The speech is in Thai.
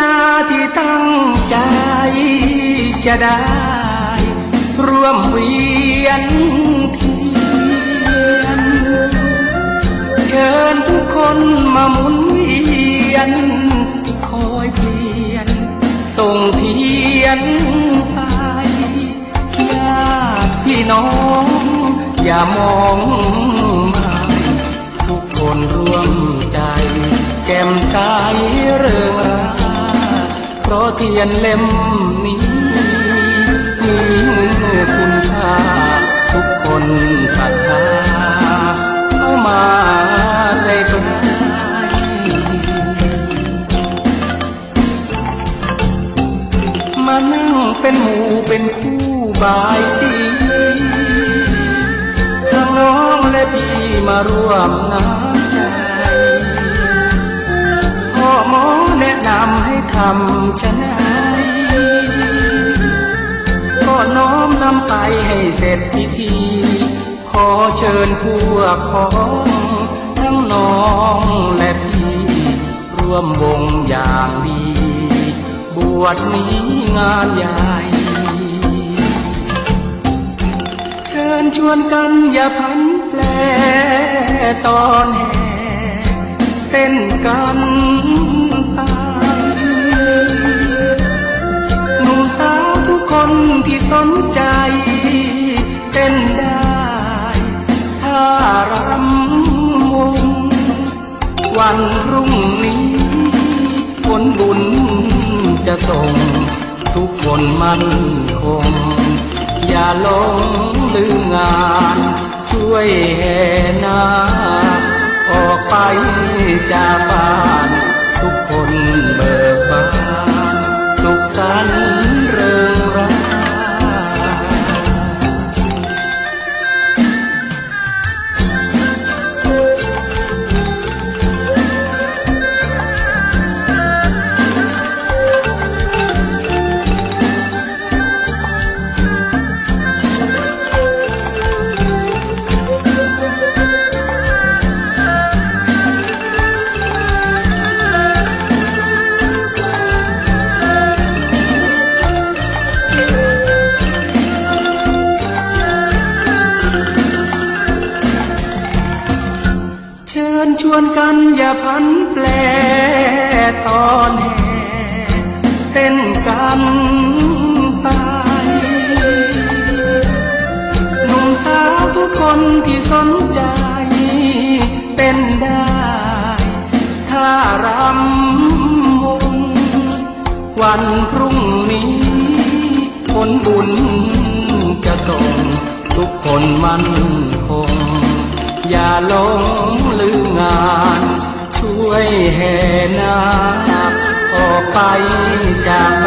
ลาที่ตั้งใจจะได้ ร่วมเวียนเทียน เชิญทุกคนมาหมุนเวียน คอยเปลี่ยน ส่งเทียนไปญาติพี่น้อง อย่ามองมาทุกคนร่วมใจแก้มใส เทียนเล่มนี้มีคุณค่าทุกคนศรัทธาเข้ามาใกล้ๆมานั่งเป็นหมู่เป็นคู่บายสีทั้งน้องและพี่มาร่วมน้ำใจพ่อหมอแนะนำให้ทำชนก็ำไปให้เสร็จพิธี ขอเชิญพวกของทั้งน้องและพี่ ร่วมวงอย่างดี บวชนี้งานใหญ่เชิญชวนกันอย่าพันแปลตอนแห่เต้นกัน คนที่สนใจเต้นได้ถ้ารำวง วันพรุ่งนี้ ผลบุญจะส่ง ทุกคนมั่นคง อย่าหลงลืมงาน ช่วยแห่นา ออกไปจากบ้าน ญชวนกันอย่าพันแปลตอนแห่เต้นกันไปหนุ่มสาวทุกคนที่สนใจเต้นได้ถ้ารำวงวันพรุ่งนี้ผลบุญจะส่งทุกคนมั่นคง อย่าหลงลืม งานช่วยแห่นาคออกไปจาก